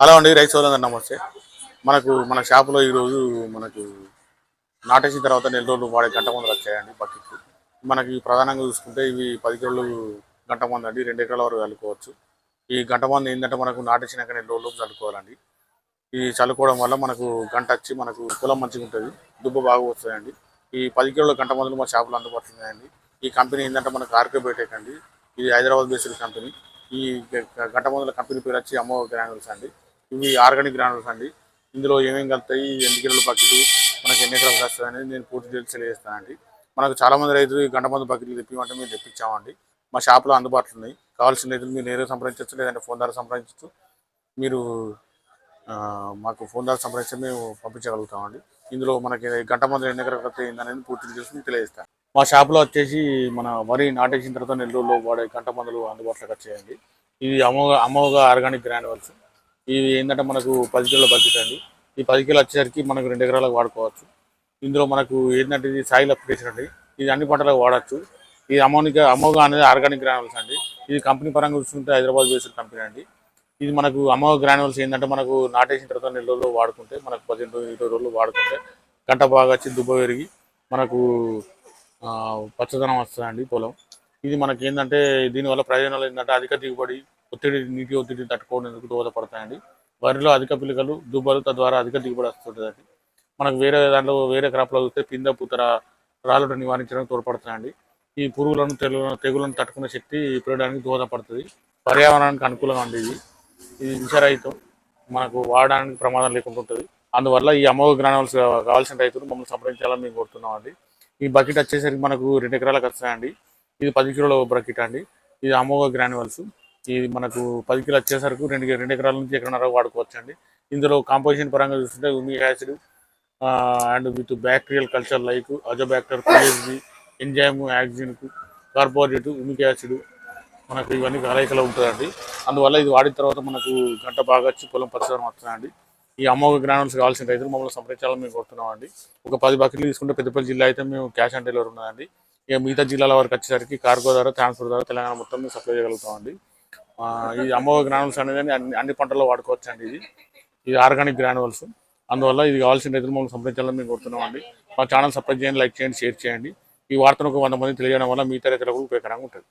Hello అండి రైతు సోదరు నమస్తే. మనకు మన షాపులో ఈరోజు మనకు నాటేసిన తర్వాత నెల రోజులు వాడే గంట మందులు వచ్చాయండి బకెట్లు మనకి ప్రధానంగా చూసుకుంటే ఇవి పది కిలోలు గంట మంది అండి రెండు ఎకరాల వరకు చల్లుకోవచ్చు. ఈ గంట మంది ఏంటంటే మనకు నాటేసినాక నెల రోజులు చల్లుకోవాలండి. ఈ చల్లుకోవడం వల్ల మనకు గంట వచ్చి మనకు కులం మంచిగా ఉంటుంది దుబ్బ బాగా వస్తుందండి. ఈ పది కిలోల గంట మందులు మా షాపులో అందుబాటులో ఉన్నాయండి ఈ కంపెనీ ఏంటంటే మనకు ఆర్కే బయోటెక్ అండి. ఇది హైదరాబాద్ బేస్డ్ కంపెనీ. ఈ గంట మందుల కంపెనీ పేరు వచ్చి అమ్మో గ్రానుల్స్ అండి. ఇవి ఆర్గానిక్ గ్రానుల్స్ అండి. ఇందులో ఏమేమి కలుతాయి ఎన్ని కిలోల బకెట్ మనకి ఎన్ని ఎకరాలు వస్తుంది అనేది నేను పూర్తి డీటెయిల్స్ తెలియజేస్తానండి. మనకు చాలామంది రైతులు ఈ గంట మంది బకెట్లు తెప్పిమంటే మేము తెప్పించామండి. మా షాప్లో అందుబాటులో ఉన్నాయి. కావాల్సిన రైతులు మీరు నేరుగా సంప్రదించవచ్చు లేదంటే ఫోన్ ద్వారా సంప్రదించవచ్చు. మీరు మాకు ఫోన్ ద్వారా సంప్రదించి మేము పంపించగలుగుతామండి. ఇందులో మనకి గంట మంది ఎన్ని ఎకరాలు వస్తాయి అనేది పూర్తి డీటెయిల్స్ తెలియజేస్తాను. మా షాప్లో వచ్చేసి మన వరి నాటేసిన తర్వాత నెల్లూరులో వాడే గంట మందులు అందుబాటులోకి వచ్చాయండి. ఇది అమోఘ అమోఘ ఆర్గానిక్ గ్రానువల్స్ ఇది ఏంటంటే మనకు పది కిలోల బడ్జెట్ అండి. ఈ పది కిలో వచ్చేసరికి మనకు రెండు ఎకరాలకు వాడుకోవచ్చు. ఇందులో మనకు ఏంటంటే ఇది సాయిల్ అప్లికేషన్ అండి. ఇది అన్ని పంటలకు వాడచ్చు. ఇది అమోనిక అమోఘ అనేది ఆర్గానిక్ గ్రానువల్స్ అండి. ఇది కంపెనీ పరంగా చూసుకుంటే హైదరాబాద్ బేస్డ్ కంపెనీ అండి. ఇది మనకు అమోఘ గ్రానువల్స్ ఏంటంటే మనకు నాటేసిన తర్వాత నెల రోజులు వాడుకుంటే మనకు పదిహేను రోజులు ఇరవై రోజులు వాడుకుంటే గంట బాగా వచ్చి దుబ్బ పెరిగి మనకు పచ్చదనం వస్తుందండి పొలం. ఇది మనకి ఏంటంటే దీనివల్ల ప్రయోజనాలు ఏంటంటే అధిక దిగుబడి ఒత్తిడి నీటి ఒత్తిడి తట్టుకోవడానికి దోహదపడతాయండి. వరిలో అధిక పిల్లకలు దుబ్బలు తద్వారా అధిక దిగుబడి వస్తుంటుందండి. మనకు వేరే దాంట్లో వేరే క్రాప్లో చూస్తే పింద పూతర రాళ్ళను నివారించడానికి తోడ్పడుతున్నాయండి ఈ పురుగులను తెగులను తెగులను తట్టుకునే శక్తి పెరగడానికి దోహదపడుతుంది. పర్యావరణానికి అనుకూలంగా ఉంది ఇది ఇది విషరహితం. మనకు వాడడానికి ప్రమాదం లేకుండా ఉంటుంది. అందువల్ల ఈ అమోఘ గ్రానువల్స్ కావాల్సిన రైతులు మమ్మల్ని సంప్రదించాలని మేము కోరుతున్నాం అండి ఈ బకెట్ వచ్చేసరికి మనకు రెండు ఎకరాలకు వస్తాయండి. ఇది పది కిలోల బకెట్ అండి. ఇది అమోఘ గ్రానివల్స్ ఇది మనకు పది కిలో వచ్చేసరికి రెండు రెండు ఎకరాల నుంచి ఎకరన్నర వాడుకోవచ్చు అండి ఇందులో కాంపోజిషన్ పరంగా చూస్తుంటే humic acid and with bacterial culture like azotobacter PSB enzyme యాక్సిజన్కు కార్బోరేట్ ఉమిక్ యాసిడ్ మనకు ఇవన్నీ కలయికలో ఉంటుందండి. అందువల్ల ఇది వాడిన తర్వాత మనకు గంట బాగా వచ్చి పొలం పచ్చదనం వస్తుందండి. ఈ అమ్మ గ్రానల్స్ కావాల్సిన రైతులు మమ్మల్ని సంప్రదించాలని మేము కోరుతున్నామండి. ఒక పది బకెట్లు తీసుకుంటే పెద్దపల్లి జిల్లా అయితే మేము క్యాష్ ఆన్ డెలివరీ ఉన్నదండి. ఇక మిగతా జిల్లాల వరకు వచ్చేసరికి కార్గో ద్వారా ట్రాన్స్పోర్ట్ ద్వారా తెలంగాణ మొత్తం మేము సప్లై చేయగలుగుతామండి. ఈ అమ్మో గ్రానువల్స్ అనేది అన్ని అన్ని పంటల్లో వాడుకోవచ్చు అండి ఇది. ఇది ఆర్గానిక్ గ్రానువల్స్ అందువల్ల ఇది కావాల్సిన రైతులు మమ్మల్ని సంప్రదించాలని మేము కోరుతున్నామండి. మా ఛానల్ సబ్స్క్రైబ్ చేయండి లైక్ చేయండి షేర్ చేయండి. ఈ వార్తను ఒక వంద మంది తెలియడం వల్ల మిగతా రైతులకు ఉపయోగకరంగా ఉంటుంది.